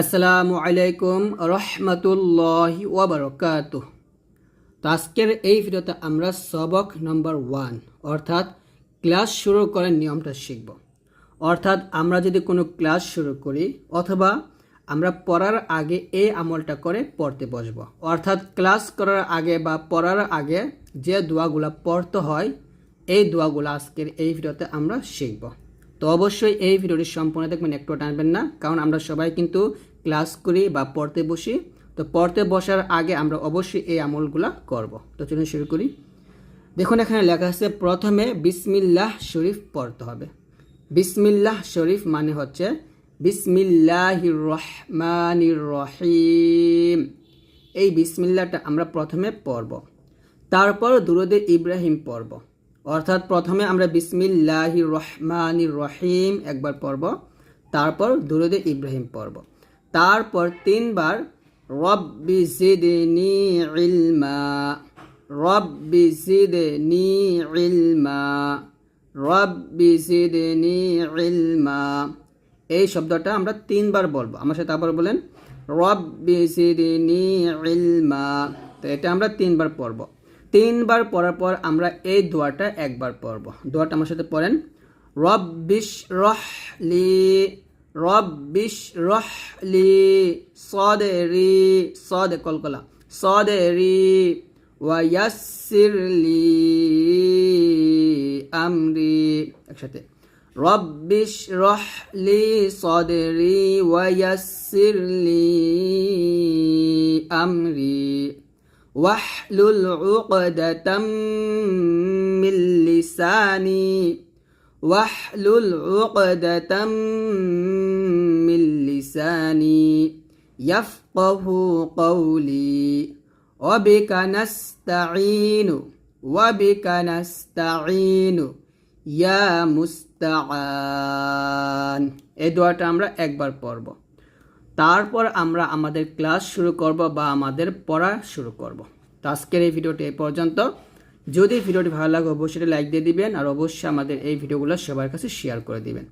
আসসালামু আলাইকুম রহমতুল্লাহি ওবরকাত তো আজকের এই ভিডিওতে আমরা সবক নম্বর ওয়ান, অর্থাৎ ক্লাস শুরু করার নিয়মটা শিখব। অর্থাৎ আমরা যদি কোনো ক্লাস শুরু করি, অথবা আমরা পড়ার আগে এই আমলটা করে পড়তে বসবো। অর্থাৎ ক্লাস করার আগে বা পড়ার আগে যে দোয়াগুলো পড়তে হয়, এই দোয়াগুলো আজকের এই ভিডিওতে আমরা শিখব। তো অবশ্যই এই ভিডিওটি সম্পূর্ণ দেখবেন, একটু টানবেন না, কারণ আমরা সবাই কিন্তু ক্লাস করি বা পড়তে বসি, তো পড়তে বসার আগে আমরা অবশ্যই এই আমলগুলা করব। তো চলুন শুরু করি। দেখুন, এখানে লেখা আছে, প্রথমে বিসমিল্লাহ শরীফ পড়তে হবে। বিসমিল্লাহ শরীফ মানে হচ্ছে, বিসমিল্লাহির রহমানির রহিম। এই বিসমিল্লাহটা আমরা প্রথমে পড়ব। তারপর দুরুদে ইব্রাহিম পড়ব। অর্থাৎ প্রথমে আমরা বিসমিল্লাহির রহমানির রহিম একবার পড়ব, তারপর দুরুদে ইব্রাহিম পড়ব। তারপর তিনবার, রব্বি জিদনি ইলমা রব্বি জিদনি ইলমা রব্বি জিদনি ইলমা এই শব্দটা আমরা তিনবার বলব। আমার সাথে আবার বলেন, রব্বি জিদনি ইলমা তো এটা আমরা তিনবার পড়ব। তিনবার পড়ার পর আমরা এই দোয়াটা একবার পড়ব। দোয়াটা আমার সাথে পড়েন রব্বিশ রহলি رب اشرح لي صدري صادق القلا صدري ويسر لي أمري. أكشتي رب اشرح لي صدري ويسر لي أمري. واحلل عقدة من لساني. واحلل عقدة من لساني يفقه قولي وبك نستعين وبك نستعين يا মুস্তাআন এই দোয়াটা আমরা একবার পড়ব তারপর আমরা আমাদের ক্লাস শুরু করব বা আমাদের পড়া শুরু করব তো আজকের এই ভিডিওটি এই পর্যন্ত যদি ভিডিওটি ভালো লাগে, অবশ্যই লাইক দিয়ে দিবেন, আর অবশ্যই আমাদের এই ভিডিওগুলো সবার কাছে শেয়ার করে দিবেন।